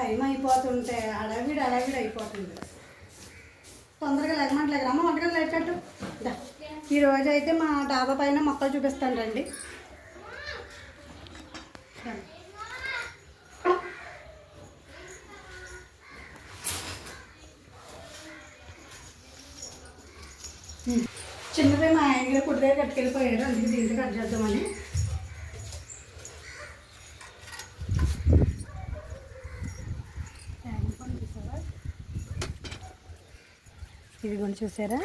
Time అయిపోతుంటే అడవిడి అడవిడి అయిపోతుంది. తొందరగా లెగమంటలేదు అమ్మ వంటగది లేటట్టు ఈరోజు అయితే మా డాబా పైన మొక్కలు చూపిస్తాను రండి. రండి. మా ఆయన గారు కట్టుకెళ్ళిపోయారు అందుకే దీంతో కట్ చేద్దామని. ఇది కూడా చూసారా?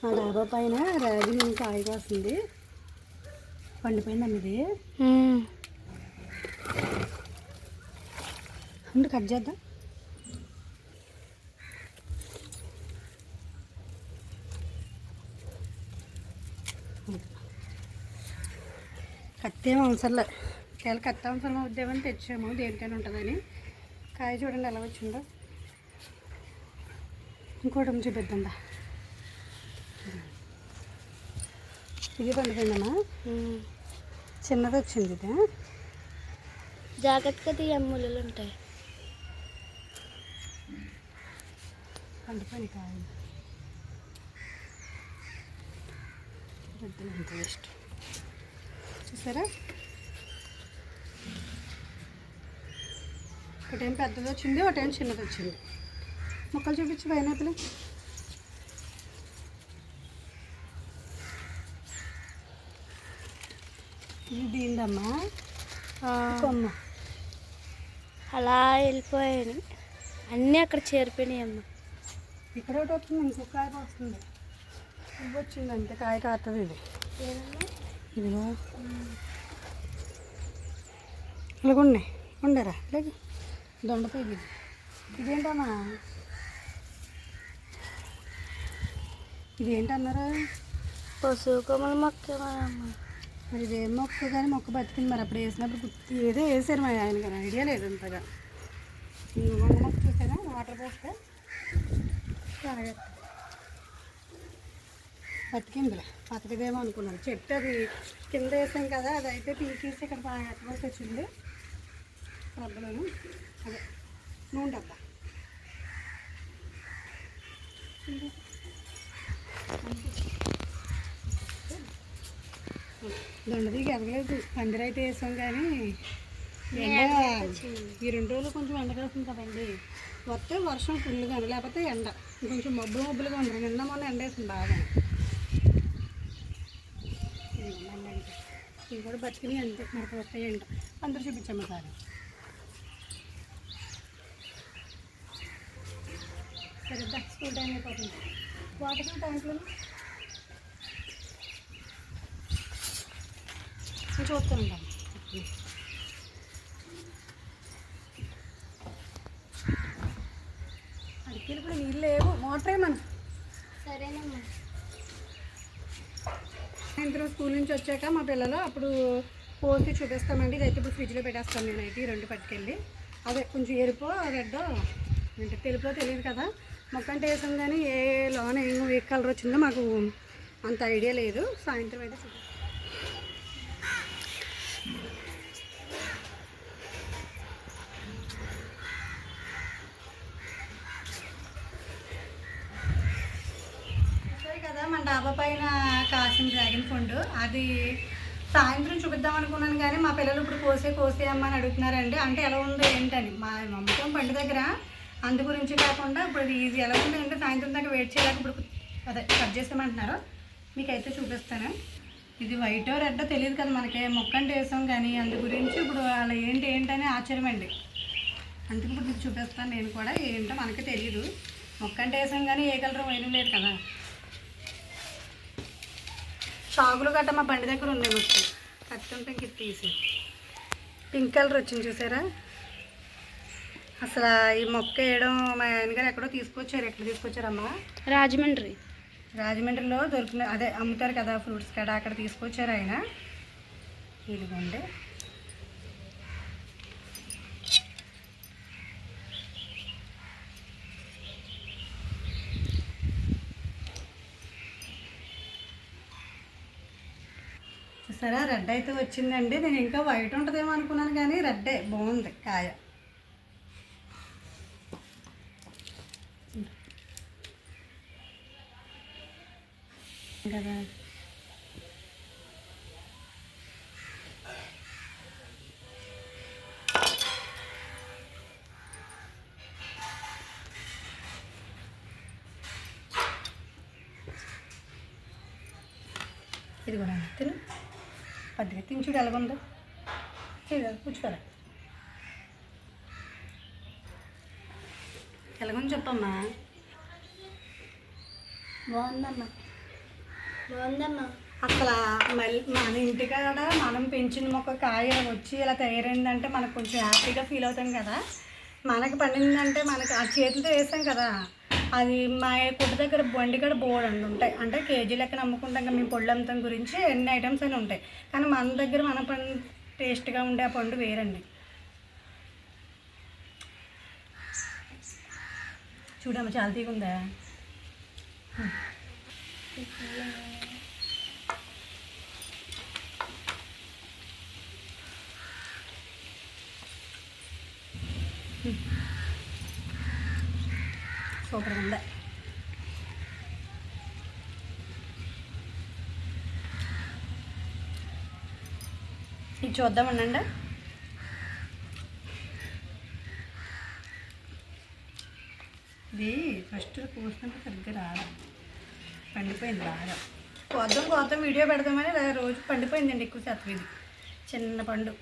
మా డాబా పైన రాగి మేము కాయ కాస్తుంది పండిపోయిందమ్మ ఇది. అంటే కట్ చేద్దాం. కత్తేం అవసరంలే ఒకవేళ కత్తి అవసరం అవుద్దామని తెచ్చాము. దేనికైనా ఉంటుందని. కాయ చూడండి ఎలా వచ్చిందో. ఇంకోటి చూపిద్దాం. ఇది పండుపోయిందమ్మా చిన్నది వచ్చింది ఇది. జాగ్రత్తగా తీయ ముళ్ళు ఉంటాయి. కాయ పెద్దది ఎంత వేస్ట్. చూసారా? ఒకటేం పెద్దది వచ్చింది ఒకటేం చిన్నది వచ్చింది. మొక్కలు చూపించు పైనాపిల్ ఇది దీందమ్మా కొమ్మ. అలా వెళ్ళిపోయాయి అన్నీ అక్కడ చేరిపోయినాయి అమ్మ ఇక్కడ ఒకటి వస్తుంది ఇంకొక కాయ వస్తుంది. పువ్వు వచ్చింది అంతే కాయ కాస్తుంది ఇది. ఇదిగో. ఇలాగ ఉన్నాయి ఉండరా లేదు దొండకాయ ఇది ఇదేంటమ్మా? ఇదేంటన్నారా? పశువు కొమ్మల మొక్క మరి ఇదేం మొక్క? కానీ మొక్క బతికింది మరి. అప్పుడు వేసినప్పుడు గుర్తు ఏదో వేసారు మరి ఆయన గారు. ఐడియా లేదు అంతగా. వంగ మొక్క చూసారా? వాటర్ పోస్తే బతికిందిలే. బతికిదేమో అనుకున్నాను. చెట్టు అది కింద వేసాం కదా అది అయితే పీకేసి ఇక్కడ బాగా ఎత్తవలసి వచ్చింది. రబ్బలోను. అదే. నూనె డబ్బా. దొండదికి ఎదగలేదు. పందిరైతే వేసాం కానీ ఎండ ఈ రెండు రోజులు కొంచెం ఎండ కాస్తుంది కదండి. వస్తే వర్షం ఫుల్గా లేకపోతే ఎండ. కొంచెం మబ్బులు మబ్బులుగా ఉండరు నిన్న మొన్న ఎండ వేసింది బాగా. ఇవి కూడా బతికినాయి అంతే. మనకు వస్తాయి ఎండ. అందరూ చూపించమ్మ సార్ సరే స్కూల్ టైం అయిపోతుంది. వాటర్ ట్యాంకులు చూస్తూ ఉంటాం. అడికేలు కూడా నీళ్ళు లేవు. మోటర్ ఏమన్నా సరేనమ్మా సాయంత్రం స్కూల్ నుంచి వచ్చాక మా పిల్లలు అప్పుడు పోసి చూపిస్తామండి. ఇదైతే ఇప్పుడు ఫ్రిడ్జ్లో పెట్టేస్తాను నేనైతే ఈ రెండు పట్టుకెళ్ళి. అదే కొంచెం ఎరుపు రెడ్ అంటే తెలుపులో తెలియదు కదా. మొక్కంటే వేసాం కానీ ఏ లోన ఏ కలర్ వచ్చిందో మాకు అంత ఐడియా లేదు. సాయంత్రం అయితే కదా మన డాబా పైన కాసిన డ్రాగన్ ఫుడ్ అది సాయంత్రం చూపిద్దాం అనుకున్నాను కానీ మా పిల్లలు ఇప్పుడు కోసే కోసే అమ్మ అని అడుగుతున్నారండి. అంటే ఎలా ఉందో ఏంటని. మా మమ్మకం పండు దగ్గర అందు గురించి కాకుండా ఇప్పుడు ఇది ఈజీ ఎలా ఉంది అంటే సాయంత్రం దాకా వెయిట్ చేయలేక ఇప్పుడు అదే కట్ చేసామంటున్నారు మీకైతే చూపిస్తాను. ఇది వైట్ రెడ్ తెలియదు కదా మనకి. మొక్క అంటే వేసాం కానీ అందు గురించి ఇప్పుడు అలా ఏంటి ఏంటనే ఆశ్చర్యం అండి అందుకు ఇప్పుడు మీకు చూపిస్తాను నేను కూడా. ఏంటో మనకి తెలియదు మొక్క అంటే వేసాం కానీ ఏ కలర్ వేయడం లేదు కదా. షాగులు గట్ట మా బండి దగ్గర ఉన్నాయి. మొత్తం కట్టుంటే ఇంక ఇది తీసి పింక్ కలర్ వచ్చింది చూసారా? అసలు ఈ మొక్క వేయడం మా ఆయనగారు ఎక్కడో తీసుకొచ్చారు. ఎక్కడ తీసుకొచ్చారమ్మా? రాజమండ్రి. రాజమండ్రిలో దొరికిన అదే అమ్ముతారు కదా ఫ్రూట్స్ కాడ అక్కడ తీసుకొచ్చారు ఆయన. ఇదిగోండి. చూసారా? రెడ్ అయితే వచ్చిందండి. నేను ఇంకా వైట్ ఉంటుందేమో అనుకున్నాను కానీ రెడ్డే. బాగుంది కాయ. కదా ఇది కూడా తిను. పద్దిగా తిని చూడు ఎలాగుందో చూడు కూర్చోరా. ఎలాగుంది చెప్పమ్మా. బాగుందమ్మా. బాగుందమ్మా. అసలు మళ్ళీ మన ఇంటికాడ మనం పెంచిన మొక్క కాయ వచ్చి ఇలా తయారైందంటే మనకు కొంచెం హ్యాపీగా ఫీల్ అవుతాం కదా. మనకి పండిందంటే మనకి ఆ చేతితో వేసాం కదా. అది మా కొట్టు దగ్గర బండి కాడ బోర్డు అండి ఉంటాయి. అంటే కేజీ లెక్కన అమ్ముకుంటాం కదా మేము పళ్ళు గురించి ఎన్ని ఐటమ్స్ అని ఉంటాయి. కానీ మన దగ్గర మన పండు టేస్ట్గా ఉండే ఆ పండు వేరండి. చూడమ్మ చాలా తీగుందా సూపర్గా ఉంది ఇది చూద్దామనండి ఇది ఫస్ట్ కూర్చుంటే సరిగ్గా రాదు పండిపోయింది బాగా కోద్దాం కోద్దాం వీడియో పెడదామని రోజు పండిపోయిందండి ఎక్కువ శాతం ఇది చిన్న పండు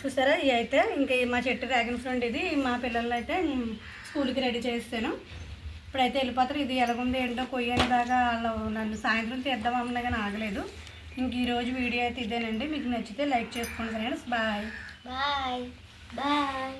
చూసారా? ఇవి అయితే ఇంకా మా చెట్టు డ్రాగన్ ఫ్రూట్ ఇది. మా పిల్లలు అయితే స్కూల్కి రెడీ చేస్తాను ఇప్పుడైతే వెళ్ళిపోతారు. ఇది ఎలాగుంది ఏంటో కొయ్యని దాకా వాళ్ళు నన్ను సాయంత్రం తీద్దామన్నా కానీ ఆగలేదు. ఇంక ఈరోజు వీడియో అయితే ఇదేనండి. మీకు నచ్చితే లైక్ చేసుకోండి ఫ్రెండ్స్. బాయ్. బాయ్. బాయ్.